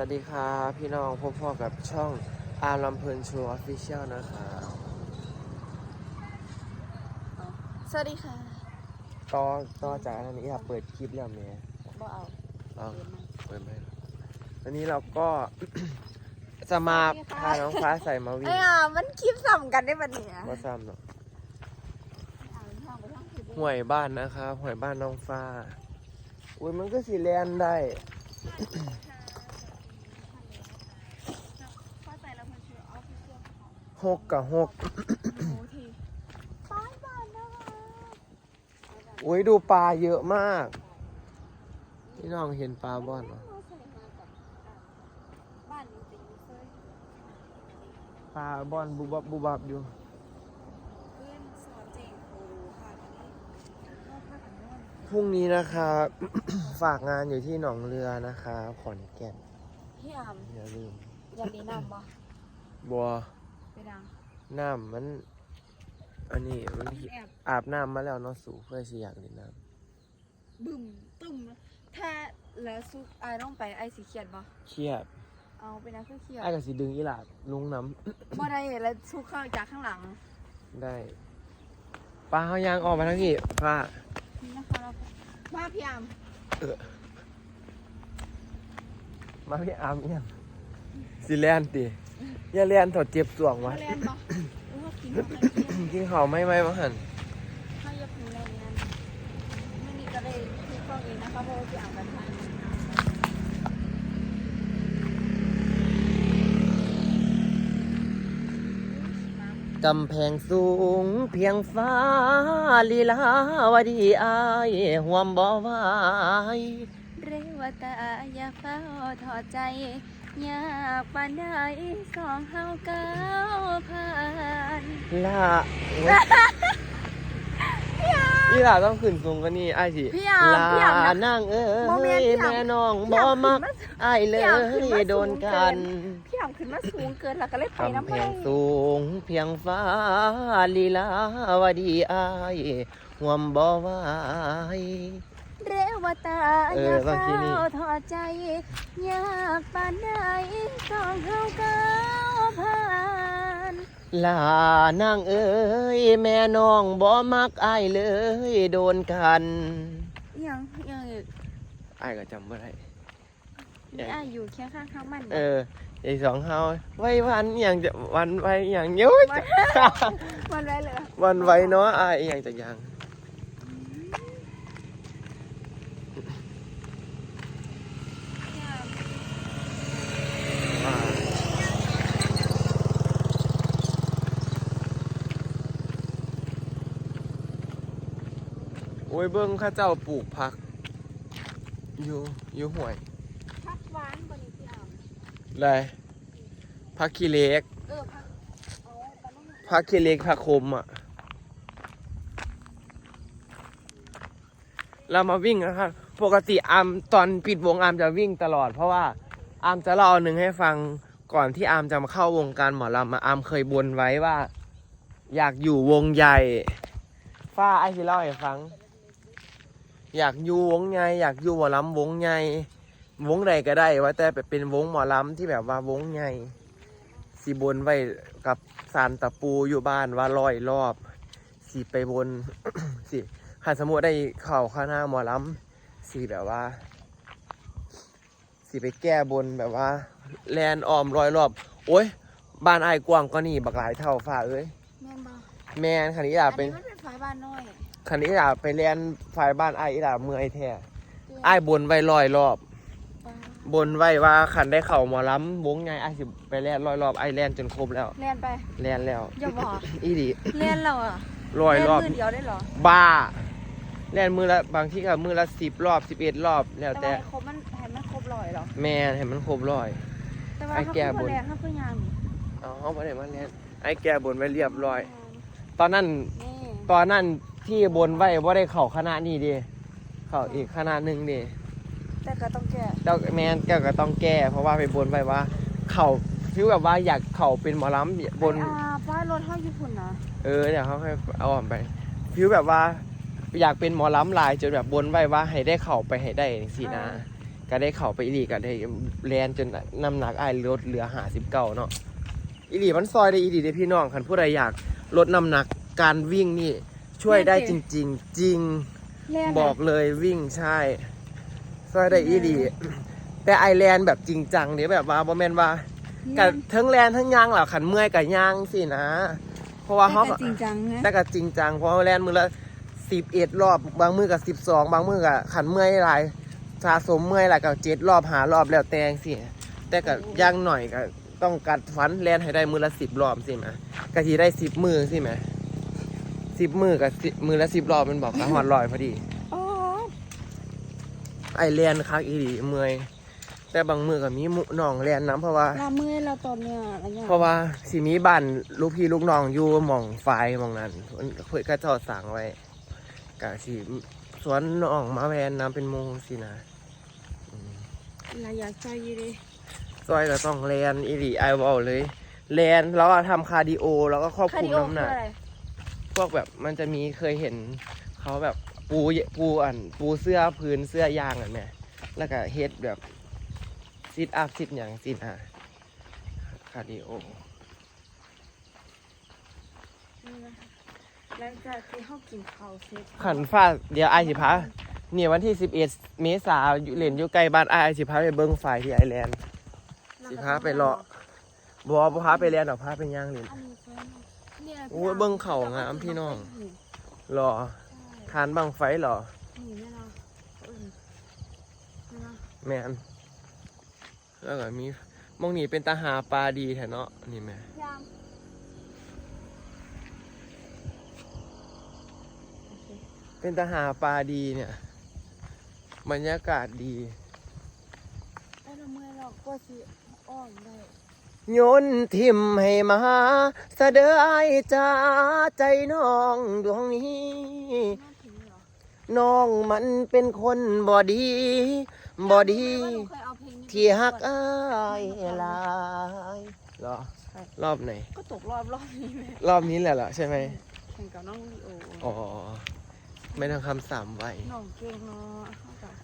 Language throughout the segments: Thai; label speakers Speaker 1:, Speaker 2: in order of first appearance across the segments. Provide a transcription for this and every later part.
Speaker 1: วัสดีครับพี่น้องพบพ่อกับช่องอาร์ลำเพลินโชว์ออฟฟิเชียลนะครับ
Speaker 2: สวัสดีค่ะ
Speaker 1: ต่อต่อจากอันนี้อยากเปิดคลิปแล้วเมีย
Speaker 2: บ่เอา
Speaker 1: เอาเปิดไหมวันนี้เราก็ จะมาพาน้องฟ้าใสมาวิ่
Speaker 2: ไอ้
Speaker 1: ง
Speaker 2: อะมันคลิปสัมกันได้ปะเนี่ย
Speaker 1: ว่าซ้ำเนาะ
Speaker 2: อ่านช่องไปช่องคือ
Speaker 1: ห่วยบ้านนะครับห่วยบ้านน้องฟ้าอุ้ยมันก็สีแลนได้
Speaker 2: เข้าใจแล้วมันคือออฟฟิเชียลของ
Speaker 1: หกกับหก
Speaker 2: หมูทีป้ายบ้านนะคะ
Speaker 1: อุ้ยดูปลาเยอะมากพี่น้องเห็นปลาบ้อนเหรอ
Speaker 2: เขาใส่มากับอะบ้านนี้จะอยู่เซย
Speaker 1: ปลาบ้อนบุบับบุบับอยู่
Speaker 2: เพื่อนสอนเจงโอ้ค่ะตอนนี้เข้าพักกันนอน
Speaker 1: พรุ่งนี้นะครับฝากงานอยู่ที่หนองเรือนะครับขอนแก่น
Speaker 2: พี่อาม
Speaker 1: อย่าลืม
Speaker 2: อยากดีน้ำบ่
Speaker 1: บัว
Speaker 2: ไปดัง
Speaker 1: น้ำมัน อันนี้มัน
Speaker 2: แอบ
Speaker 1: อาบน้ำมาแล้วเนาะสูเพื่อสิอยากเล่นน้
Speaker 2: บึ้มตึ้มถ้าแล้วซุกไอ้ต้องไปไอ้สีเขียดบ่ำ
Speaker 1: เครียด
Speaker 2: เอาไปนะคือเขียด
Speaker 1: ไอ้กับสิดึงอีหลาดลุงน้
Speaker 2: บ่ได้แล้วซุกเข้าจากข้างหลังำ
Speaker 1: ได้ปลาเขายางออกมาทั้งนี้ป้า
Speaker 2: นี่นะคะเราว่าพี่อาม
Speaker 1: มาพี่อาร์มเอียงสิแลนติ อย่าแลนถอดเจ็บสวงวะ
Speaker 2: มาเรียนบ่รู้ว่ากินอะไรเที่ยง
Speaker 1: กินข้าวไม่ไหมบ้างหัน
Speaker 2: ถ้าอยากกินอะไรเนี้ยไม่นี่ก็ได้ที่ข้อเองนะคะเพราะว่าพี่อามกันทาน
Speaker 1: กำแพงสูงเพียงฟ้า ลีลาวดีอายห่วมบ่ไหว
Speaker 2: เรวตาอย่าเฝ้าถอดใจอ ยากปานใดสองเฮาก้าวผ่าน
Speaker 1: ล่ะอีหล่าต้องขึ้นสูงกว่านี้ไอ้ายสิ
Speaker 2: พี่อามพี่อาม
Speaker 1: ลา
Speaker 2: นะ
Speaker 1: นั่งเอ้
Speaker 2: บ่แม่น
Speaker 1: ย
Speaker 2: พี่อาม
Speaker 1: แม่น้อง
Speaker 2: พี่
Speaker 1: บ่
Speaker 2: อาม
Speaker 1: มัก
Speaker 2: ขึ้นมา
Speaker 1: อ้ายเล
Speaker 2: พี่อามขึ้นมาย
Speaker 1: โดน
Speaker 2: สูงเกิ
Speaker 1: กัน
Speaker 2: นพี่อามขึ้นมาสูงเกินแล้วก็เลยไป
Speaker 1: กำ
Speaker 2: น้ำ
Speaker 1: แพ
Speaker 2: ไม่
Speaker 1: งสูงเพียงฟ้าลีลาวดีอายห่วมบ่ไหว
Speaker 2: เรวตา
Speaker 1: เอ
Speaker 2: อย่า
Speaker 1: อบางทีนี่
Speaker 2: เฝ้าถอดใจ อยากปานใดสองเฮาก้าวผ่าน
Speaker 1: ลานางเอ้ยแม่น้องบ่มักอายเลย โดนกัน
Speaker 2: อิหยังอิหยังอีก
Speaker 1: อายก็จำบ่ได้
Speaker 2: นี่อาอยู่แค่ข้างข้างๆมัน
Speaker 1: เออไอ้สองเฮาไว้วันอหย่างจะวันไว้อหย่างเยอะ
Speaker 2: มันไว้เลย
Speaker 1: วันไว้เนาะอายอหย่างจะยัง อ้ยเบิ้งเข้าเจ้าปลูกผัก อยู่อยู่ห่วย
Speaker 2: พักหวานบนนี้พี่อาม
Speaker 1: ไรผักขี้เหล็ก
Speaker 2: เออพักเอาแต่ต้อง
Speaker 1: ผักขี้เหล็กผักคมอะ เรามาวิ่งนะครับ ปกติอามตอนปิดวงอามจะวิ่งตลอด เพราะว่าอามจะเล่าหนึ่งให้ฟังก่อนที่อามจะมาเข้าวงการหมอลำอะอามเคยบนไว้ว่า อยากอยู่วงใหญ่ ฟ้าไอ้ที่เล่าให้ฟัง อยากอยู่วงใหญ่อยากอยู่หมอลำวงใหญ่วงใดก็ได้ว่าแต่เป็นวงหมอลำที่แบบว่าวงใหญ่สีบนไว้กับสารตะปูอยู่บ้านว่าร้อยรอบสีไปบนสิขันสมมติได้เข่าข้างหน้าหมอลำสีแบบว่าสีไปแก้บนแบบว่า แลนออมร้อยรอบ โอ้ยบ้านไอ้ายกว้างก็นี่บักหลายเท่าฝ่าเอ้ย
Speaker 2: แม่นบ่
Speaker 1: แม่นคันนี้อยา
Speaker 2: อั
Speaker 1: ก
Speaker 2: น
Speaker 1: เป็น
Speaker 2: นี้มันเป็นฝายบ้านน้อย
Speaker 1: คันนี้อยากไปเรียนฝ่ายบ้านไอ้ายอีหล่าเมื่อยแท้ไอ้ายบนไว้ร้อยรอบ
Speaker 2: ป้า
Speaker 1: บนไว้ว่าขันได้เข่าหมอลำวงไงไอ้ายสิไปแล่นร้อยรอบไอ้ายแล่นจนครบแล้ว
Speaker 2: เรียนไป
Speaker 1: แล่นแล้ว
Speaker 2: อย่าบอก
Speaker 1: อีดี
Speaker 2: เรียนเราอะ
Speaker 1: ร้อย
Speaker 2: เรียน
Speaker 1: รอบ
Speaker 2: มือเดียวได้เหรอ
Speaker 1: บ้าแล่นมือละบางที่ก็มือละสิบรอบสิบเอ็ดรอบแล้ว
Speaker 2: แต่
Speaker 1: แต่
Speaker 2: ว่าให้ครบมันให้มันครบร้อยเหรอ
Speaker 1: แม่นให้มันครบร้อย
Speaker 2: แต่ว่า
Speaker 1: ไอ้
Speaker 2: เขา
Speaker 1: แก้
Speaker 2: คือบ
Speaker 1: น
Speaker 2: แรงเขาคือยางนี่
Speaker 1: เอาเขาไม่ได้มาเล่นไอ้แก่บนไว้เรียบร้อย ตอนนั้น
Speaker 2: นี่
Speaker 1: ตอนนั้น ที่บนไว้ว่าได้เข่าคณะนี้ดิเข่าอีกคณะหนึ่งดิ
Speaker 2: แต่ก็ต้องแก้
Speaker 1: เจ้าแมนแก้วก็ต้องแก้ เพราะว่าไปบนไว้ว่า เข่าฟิวแบบว่าอยากเข่าเป็นหมอลำบน
Speaker 2: ไอ้อาป้ายรถเท่าญี่ปุ่นนะ
Speaker 1: เออเดี๋ยวเขาให้เอาออกไปฟิวแบบว่า อยากเป็นหมอลำลายจนแบบบนไว้ว่า ให้ได้เข่าไปให้ได้สินะ ก็ได้เข้าไปอีหลีก็ได้แลนจนน้ำหนักอ้ายลดเหลือหาสิบเก้าเนาะอีหลีมันซอยได้อีหลีเด้พี่น้องคันผู้ใดอยากลดน้ำหนักการวิ่งนี่ ช่วยได้จริง ๆ จริง
Speaker 2: แล่น
Speaker 1: บอกเลยวิ่งใช่ซอยได้อีหลีแต่ไอแลนด์แบบจริงจังเนี่ยแบบว่าบ่แม่นว่ากับทั้งแลนทั้งยางเหล่าขันเมื่อยกับยางสินะ เพราะว่าเขา
Speaker 2: แต่จริงจังนะ
Speaker 1: แต่ก็จริงจังเพราะว่าแลนมือละสิบเอ็ดรอบบางมือกับสิบสองบางมือกับขันเมื่อยหลายสะสมเมื่อยหลายกับเจ็ดรอบหารอบแล้วแต่งสิแต่ก็ย่างหน่อยก็ต้องกัดฟันแลนให้ได้มือละสิบรอบสิมะกะทีได้สิบมือสิมะ สิบมือกับ10มือละสิบรอบมันบอกกะหอดลอยพอดี
Speaker 2: อ๋อ
Speaker 1: ไอแลนคักอีหลีเมื่อยแต่บางมือก็มีหมุน้องแลนน้ำเพราะว่า
Speaker 2: เราเมื่อยเราตอนเนี้ยอะไรเงี้ย
Speaker 1: เพราะว่าสิมีบ้านลูกพี่ลูกน้องอยู่หมองไฟหมองนั้นเพิ่นเพื่อนก็เจอดสั่งไว้กะสิสวนน้องมาแวนน้ำเป็นโมงสินะ
Speaker 2: เราอยากใจอยู่ดิ
Speaker 1: ซอยก็ต้องแลนอีหลีไอวอลเลยแลนแล้วก็ทำคาร์ดิโอแล้วก็ควบคุมน้ำหนักพ วกแบบมันจะมีเคยเห็นเขาแบบปูปูอันปูเสื้อพื้นเสื้อยางอันเนี่ยแล้วก็เฮ็ดแบบซิทอัพซิทอย่างซิทอะคาร์ดิโอ
Speaker 2: นี่นะคะหลังจากที่เขากินข้าวเสร็จ
Speaker 1: ขันฟ้าเดี๋ยวไอายสิพาเนี่ยวันที่ 11 เมษายนอยู่เล่นอยู่ใกล้บ้านไอายสิพาไปเบิ้งไฟที่ไอแลนด์สิพาไปเลาะบอบ่พาไปแลนด์หรอกพาไปย่างเล่น
Speaker 2: อันนี้เพิ่ นเนี่ย
Speaker 1: โอ้ยเบิ่งเขางามพี่น้องรอทานบังไฟเหรอ
Speaker 2: นี่แม่เราเออแม่เรา
Speaker 1: แมนแล้วก็มีหมองนี่เป็นตาหาปลาดีแท้เนาะนี่แม่
Speaker 2: ยามโอเค
Speaker 1: เป็นตาหาปลาดีเนี่ยบรรยากาศดี
Speaker 2: ไอ้เราเมื่อยเราก็สิอ้อมได้
Speaker 1: โยนทิมให้มาเสะเดอยจ้าใจน้องดวงนี้
Speaker 2: น่าถึงเหรอ
Speaker 1: น้องมันเป็นคนบอดีบอดี
Speaker 2: ว่าหนูเคยเอาเพลงนี้
Speaker 1: ที่ฮักอายหลายเหรอรอบไหน
Speaker 2: ก็ตกรอบรอบนี้ไหม
Speaker 1: รอบนี้แหละเหรอใช่ไหม
Speaker 2: แข่งกับน้องลีโอ
Speaker 1: อ๋อไม่ต้องคำสามไว้
Speaker 2: น้องเก่งเนาะเข้ากับ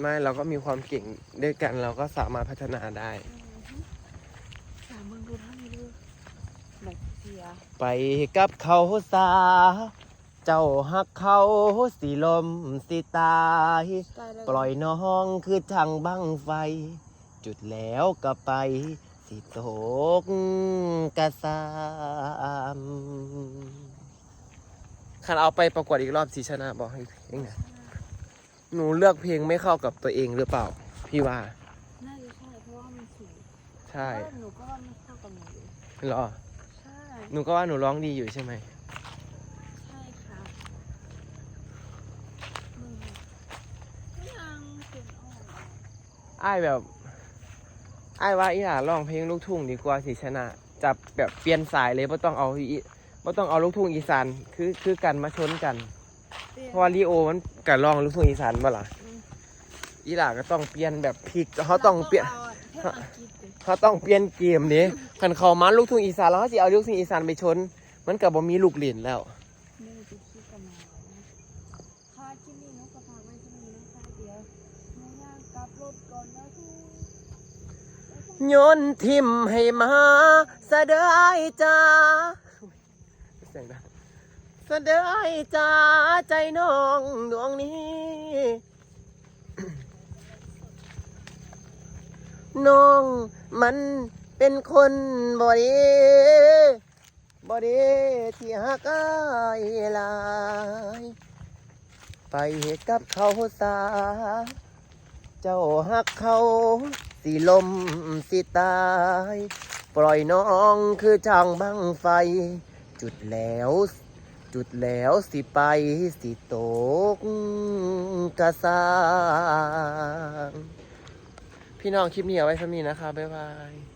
Speaker 1: ไม่เราก็มีความเก่งด้วยกันเราก็สามารถพัฒนาได้
Speaker 2: สามเมืองดูท่านี้ดูแบบเสีย
Speaker 1: ไปกับเขาสา เจ้าฮักเขาสิลมสิตาย
Speaker 2: ตายแล้ว
Speaker 1: ปล่อยน้องคือทางบังไฟ จุดแล้วก็ไป สิตกกระซามคันเอาไปประกวดอีกรอบสิชนะบอกให้เพลงนะ หนูเลือกเพลงไม่เข้ากับตัวเองหรือเปล่า พี่ว่า
Speaker 2: น่าจะใช่เพราะว่ามันสูง
Speaker 1: ใช่
Speaker 2: แต่หนูก็ว่ามันเข้ากับหนูอยู่
Speaker 1: เหรอ
Speaker 2: ใช่
Speaker 1: หนูก็ว่าหนูร้องดีอยู่ใช่ไหม
Speaker 2: ใช่ค่ะมึงยังเก่งอ่อน
Speaker 1: อ้ายแบบอ้ายว่าอีหล่าร้องเพลงลูกทุ่งดีกว่าสิชนะจับแบบเปลี่ยนสายเลยไม่ต้องเอาอีไม่ต้องเอาลูกทุ่งอีสานคือคือกันมาชนกัน เพราะว่าลีโอมันกัร้องลูกทุ่งอีสานบ่ล่ะอีหล่าก็ต้องเปลี่ยนแบบพลิกเขาต้องเปลี่ยน
Speaker 2: ราก็เอาเทพอังกฤษดิ
Speaker 1: เขาต้องเปลี่ยนเกมนี้คันเขามาลูกทุ่งอีสานแล้วเขาสิเอาลูกทุ่งอีสานไปชน มันกับบ่มีลูกเหรียญแล้ว
Speaker 2: ไม่ได้ไปคิดกันมาค่ะคลิปนี้น้องก็ฝากไว้ที่นี่นะคะเดี๋ยวน้องย่างกลับรถก่อนนะทุก
Speaker 1: โยนทิมให้มาสะเดายจ้าเสียงดัง สะเดายจ้าใจน้องดวงนี้ น้องมันเป็นคนบอดีบอดีที่หักอายหลาย ไปกับเขาสา เจ้าหักเขาสิลมสิตาย ปล่อยน้องคือช่างบังไฟ จุดแล้ว จุดแล้วสิไปสิตกกระซางพี่น้องคลิปนี้เอาไว้สำนี้นะคะ บ๊ายบาย